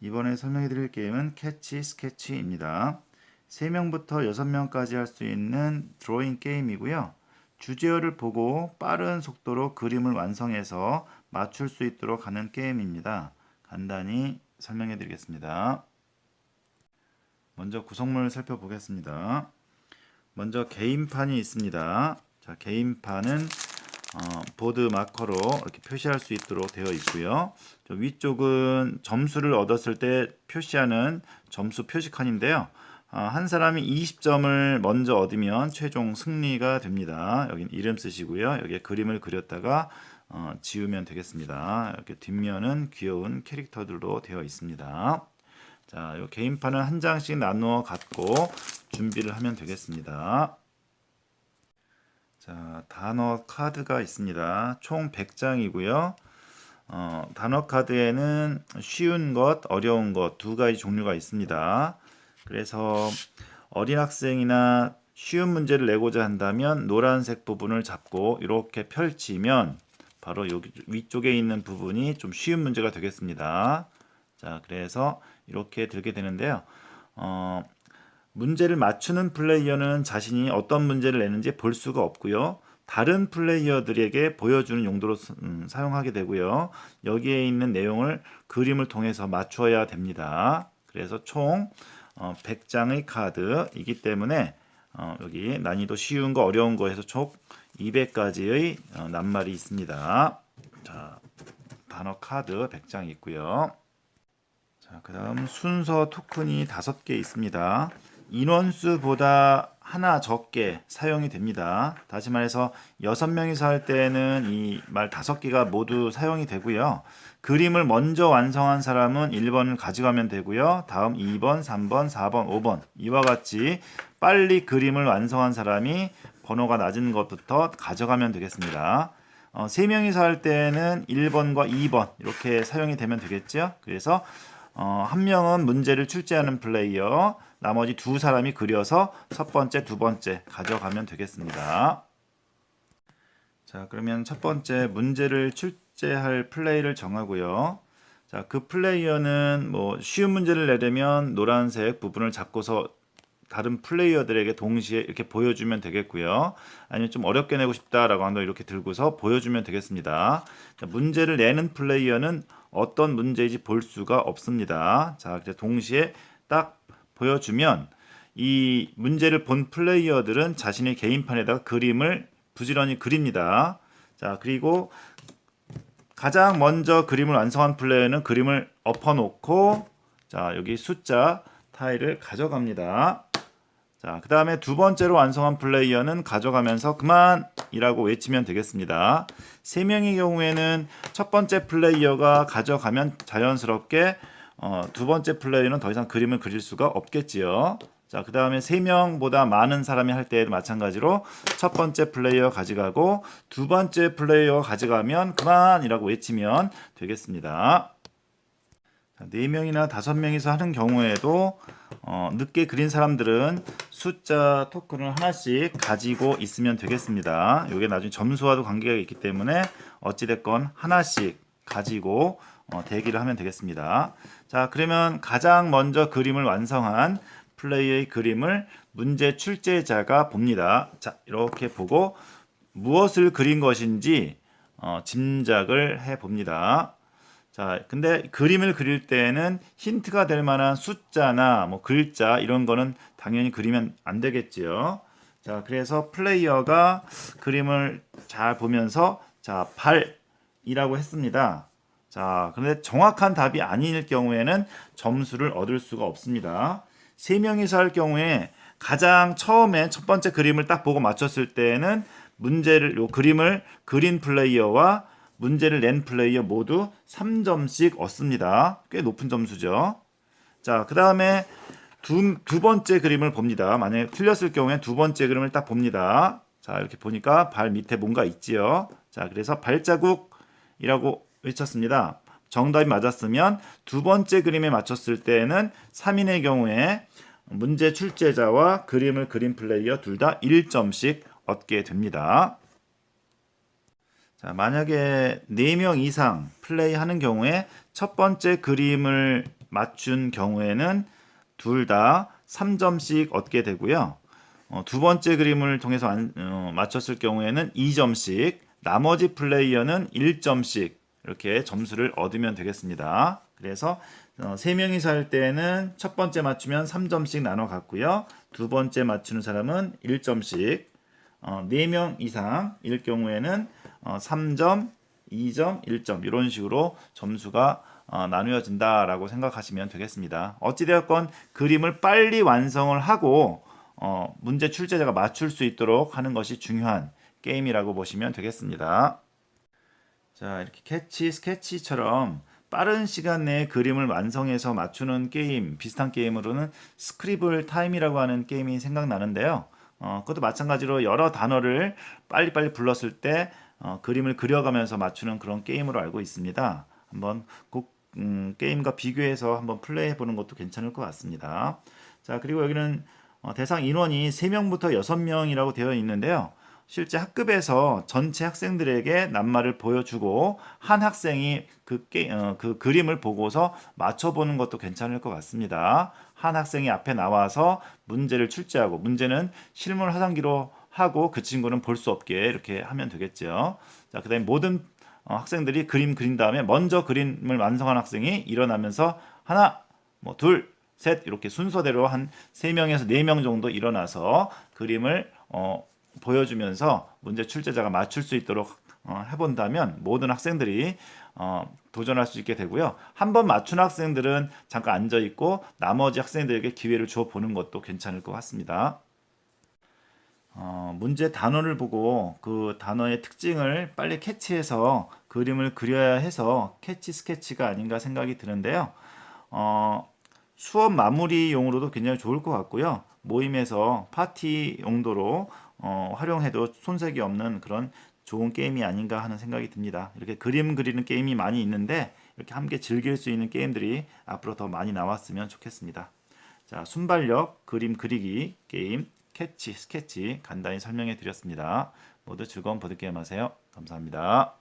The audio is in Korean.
이번에 설명해 드릴 게임은 캐치 스케치입니다. 3명부터 6명까지 할 수 있는 드로잉 게임이고요. 주제어를 보고 빠른 속도로 그림을 완성해서 맞출 수 있도록 하는 게임입니다. 간단히 설명해 드리겠습니다. 먼저 구성물 살펴보겠습니다. 먼저 개인판이 있습니다. 자, 개인판은 어, 보드 마커로 이렇게 표시할 수 있도록 되어 있고요. 저 위쪽은 점수를 얻었을 때 표시하는 점수 표시칸인데요. 어, 한 사람이 20점을 먼저 얻으면 최종 승리가 됩니다. 여기 이름 쓰시고요. 여기에 그림을 그렸다가 어, 지우면 되겠습니다. 이렇게 뒷면은 귀여운 캐릭터들로 되어 있습니다. 자, 이 개인판은 한 장씩 나누어 갖고 준비를 하면 되겠습니다. 자, 단어 카드가 있습니다. 총 100장이고요. 어, 단어 카드에는 쉬운 것, 어려운 것 두 가지 종류가 있습니다. 그래서 어린 학생이나 쉬운 문제를 내고자 한다면 노란색 부분을 잡고 이렇게 펼치면 바로 여기 위쪽에 있는 부분이 좀 쉬운 문제가 되겠습니다. 자, 그래서 이렇게 들게 되는데요. 어, 문제를 맞추는 플레이어는 자신이 어떤 문제를 내는지 볼 수가 없고요. 다른 플레이어들에게 보여주는 용도로 쓰- 음, 사용하게 되고요. 여기에 있는 내용을 그림을 통해서 맞추어야 됩니다. 그래서 총 어, 100장의 카드이기 때문에 어, 여기 난이도 쉬운 거 어려운 거 해서 총 200가지의 어, 낱말이 있습니다. 자, 단어 카드 100장 있고요. 자, 그 다음 순서 토큰이 다섯 개 있습니다. 인원수보다 하나 적게 사용이 됩니다. 다시 말해서 여섯 명이서 할 때는 이 말 다섯 개가 모두 사용이 되고요. 그림을 먼저 완성한 사람은 1번을 가져가면 되고요. 다음 2번, 3번, 4번, 5번 이와 같이 빨리 그림을 완성한 사람이 번호가 낮은 것부터 가져가면 되겠습니다. 어, 3명이서 할 때는 1번과 2번 이렇게 사용이 되면 되겠죠. 그래서 어, 한 명은 문제를 출제하는 플레이어, 나머지 두 사람이 그려서 첫 번째, 두 번째 가져가면 되겠습니다. 자, 그러면 첫 번째 문제를 출제할 플레이를 정하고요. 자, 그 플레이어는 뭐 쉬운 문제를 내려면 노란색 부분을 잡고서 다른 플레이어들에게 동시에 이렇게 보여주면 되겠고요. 아니면 좀 어렵게 내고 싶다라고 한다 이렇게 들고서 보여주면 되겠습니다. 자, 문제를 내는 플레이어는 어떤 문제인지 볼 수가 없습니다. 자, 그래서 동시에 딱 보여주면 이 문제를 본 플레이어들은 자신의 개인판에다가 그림을 부지런히 그립니다. 자, 그리고 가장 먼저 그림을 완성한 플레이어는 그림을 엎어놓고 자, 여기 숫자 타일을 가져갑니다. 자, 그 다음에 두 번째로 완성한 플레이어는 가져가면서 그만이라고 외치면 되겠습니다. 세 명의 경우에는 첫 번째 플레이어가 가져가면 자연스럽게 어, 두 번째 플레이어는 더 이상 그림을 그릴 수가 없겠지요. 자, 그 다음에 세 명보다 많은 사람이 할 때에도 마찬가지로 첫 번째 플레이어 가져가고 두 번째 플레이어 가져가면 그만이라고 외치면 되겠습니다. 자, 네 명이나 다섯 명이서 하는 경우에도 어, 늦게 그린 사람들은 숫자 토큰을 하나씩 가지고 있으면 되겠습니다. 이게 나중에 점수와도 관계가 있기 때문에 어찌됐건 하나씩 가지고 어, 대기를 하면 되겠습니다. 자, 그러면 가장 먼저 그림을 완성한 플레이의 그림을 문제 출제자가 봅니다. 자, 이렇게 보고 무엇을 그린 것인지 어, 짐작을 해 봅니다. 자, 근데 그림을 그릴 때에는 힌트가 될 만한 숫자나 뭐 글자 이런 거는 당연히 그리면 안 되겠지요. 자, 그래서 플레이어가 그림을 잘 보면서 자, 발이라고 했습니다. 자, 그런데 정확한 답이 아닐 경우에는 점수를 얻을 수가 없습니다. 세 명이서 할 경우에 가장 처음에 첫 번째 그림을 딱 보고 맞췄을 때에는 문제를 요 그림을 그린 플레이어와 문제를 낸 플레이어 모두 3점씩 얻습니다. 꽤 높은 점수죠. 자, 그 다음에 두, 두 번째 그림을 봅니다. 만약에 틀렸을 경우에 두 번째 그림을 딱 봅니다. 자, 이렇게 보니까 발 밑에 뭔가 있지요. 자, 그래서 발자국이라고 외쳤습니다. 정답이 맞았으면 두 번째 그림에 맞췄을 때는 3인의 경우에 문제 출제자와 그림을 그린 플레이어 둘 다 1점씩 얻게 됩니다. 자, 만약에 4명 이상 플레이하는 경우에 첫 번째 그림을 맞춘 경우에는 둘 다 3점씩 얻게 되고요. 어, 두 번째 그림을 통해서 안- 어, 맞췄을 경우에는 2점씩, 나머지 플레이어는 1점씩 이렇게 점수를 얻으면 되겠습니다. 그래서 어, 3명이서 할 때는 첫 번째 맞추면 3점씩 나눠 갖고요. 두 번째 맞추는 사람은 1점씩, 어, 4명 이상 일 경우에는 어, 3점, 2점, 1점 이런 식으로 점수가 어, 나누어진다라고 생각하시면 되겠습니다. 어찌되었건 그림을 빨리 완성을 하고 어, 문제 출제자가 맞출 수 있도록 하는 것이 중요한 게임이라고 보시면 되겠습니다. 자, 이렇게 캐치, 스케치처럼 빠른 시간 내에 그림을 완성해서 맞추는 게임, 비슷한 게임으로는 스크리블 타임이라고 하는 게임이 생각나는데요. 어, 그것도 마찬가지로 여러 단어를 빨리빨리 불렀을 때 어, 그림을 그려가면서 맞추는 그런 게임으로 알고 있습니다. 한번 꼭 음, 게임과 비교해서 한번 플레이해 보는 것도 괜찮을 것 같습니다. 자, 그리고 여기는 어, 대상 인원이 3명부터 6명이라고 되어 있는데요. 실제 학급에서 전체 학생들에게 낱말을 보여주고 한 학생이 그, 게, 어, 그 그림을 보고서 맞춰보는 것도 괜찮을 것 같습니다. 한 학생이 앞에 나와서 문제를 출제하고 문제는 실물 화상기로 하고 그 친구는 볼 수 없게 이렇게 하면 되겠죠. 자, 그 다음에 모든 어, 학생들이 그림 그린 다음에 먼저 그림을 완성한 학생이 일어나면서 하나, 뭐 둘, 셋 이렇게 순서대로 한 세명에서 네 명 정도 일어나서 그림을 어, 보여주면서 문제 출제자가 맞출 수 있도록 어, 해본다면 모든 학생들이 어, 도전할 수 있게 되고요. 한 번 맞춘 학생들은 잠깐 앉아 있고 나머지 학생들에게 기회를 줘 보는 것도 괜찮을 것 같습니다. 어, 문제 단어를 보고 그 단어의 특징을 빨리 캐치해서 그림을 그려야 해서 캐치 스케치가 아닌가 생각이 드는데요. 어, 수업 마무리용으로도 굉장히 좋을 것 같고요. 모임에서 파티 용도로 어, 활용해도 손색이 없는 그런 좋은 게임이 아닌가 하는 생각이 듭니다. 이렇게 그림 그리는 게임이 많이 있는데 이렇게 함께 즐길 수 있는 게임들이 앞으로 더 많이 나왔으면 좋겠습니다. 자, 순발력 그림 그리기 게임 캐치 스케치 간단히 설명해 드렸습니다. 모두 즐거운 보드게임 하세요. 감사합니다.